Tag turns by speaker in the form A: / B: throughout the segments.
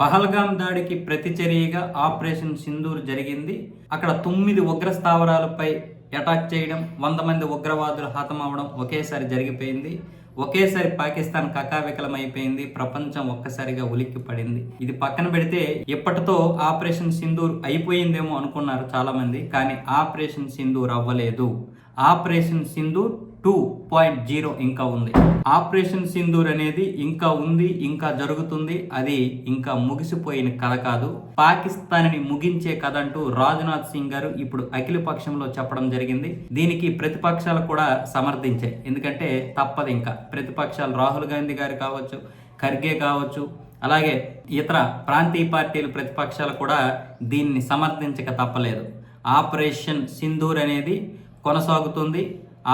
A: పహల్గాం దాడికి ప్రతిచర్యగా ఆపరేషన్ సింధూర్ జరిగింది. అక్కడ తొమ్మిది ఉగ్ర స్థావరాలపై అటాక్ చేయడం వంద మంది ఉగ్రవాదులు హతమవడం ఒకేసారి జరిగిపోయింది. ఒకేసారి పాకిస్తాన్ కకావికలమైపోయింది ప్రపంచం ఒక్కసారిగా ఉలిక్కి పడింది ఇది పక్కన పెడితే ఇప్పటితో ఆపరేషన్ సింధూర్ అయిపోయిందేమో అనుకున్నారు చాలా మంది కానీ ఆపరేషన్ సింధూర్ అవ్వలేదు. Operation Sindoor two point zero ఇంకా ఉంది. ఆపరేషన్ సింధూర్ అనేది ఇంకా ఉంది ఇంకా జరుగుతుంది అది ఇంకా ముగిసిపోయిన కథ కాదు. పాకిస్తాన్ని ముగించే కథ అంటూ రాజ్నాథ్ సింగ్ గారు ఇప్పుడు అఖిల పక్షంలో చెప్పడం జరిగింది. దీనికి ప్రతిపక్షాలు కూడా సమర్థించాయి ఎందుకంటే తప్పదు ఇంకా. ప్రతిపక్షాలు రాహుల్ గాంధీ గారు కావచ్చు ఖర్గే కావచ్చు అలాగే ఇతర ప్రాంతీయ పార్టీలు ప్రతిపక్షాలు కూడా దీన్ని సమర్థించక తప్పలేదు. ఆపరేషన్ సింధూర్ అనేది కొనసాగుతుంది.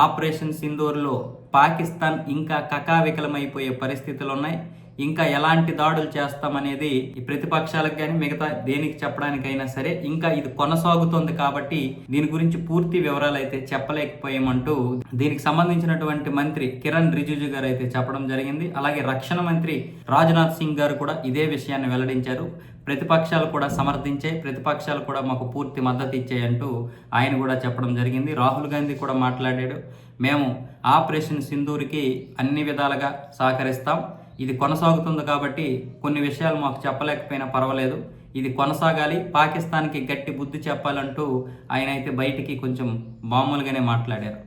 A: ఆపరేషన్ సింధూర్లో పాకిస్తాన్ ఇంకా కకావికలమైపోయే పరిస్థితులు ఉన్నాయి ఇంకా ఎలాంటి దాడులు చేస్తామనేది ఈ ప్రతిపక్షాలకు కానీ మిగతా దేనికి చెప్పడానికైనా సరే ఇంకా ఇది కొనసాగుతోంది కాబట్టి దీని గురించి పూర్తి వివరాలు అయితే చెప్పలేకపోయామంటూ దీనికి సంబంధించినటువంటి మంత్రి కిరణ్ రిజిజు గారు అయితే చెప్పడం జరిగింది. అలాగే రక్షణ మంత్రి రాజ్నాథ్ సింగ్ గారు కూడా ఇదే విషయాన్ని వెల్లడించారు. ప్రతిపక్షాలు కూడా సమర్థించే ప్రతిపక్షాలు కూడా మాకు పూర్తి మద్దతు ఇచ్చాయంటూ ఆయన కూడా చెప్పడం జరిగింది. రాహుల్ గాంధీ కూడా మాట్లాడాడు. మేము ఆపరేషన్ సింధూర్కి అన్ని విధాలుగా సహకరిస్తాం. ఇది కొనసాగుతుంది కాబట్టి కొన్ని విషయాలు మాకు చెప్పలేకపోయినా పర్వాలేదు. ఇది కొనసాగాలి. పాకిస్తాన్కి గట్టి బుద్ధి చెప్పాలంటూ ఆయన అయితే బయటికి కొంచెం మామూలుగానే మాట్లాడారు.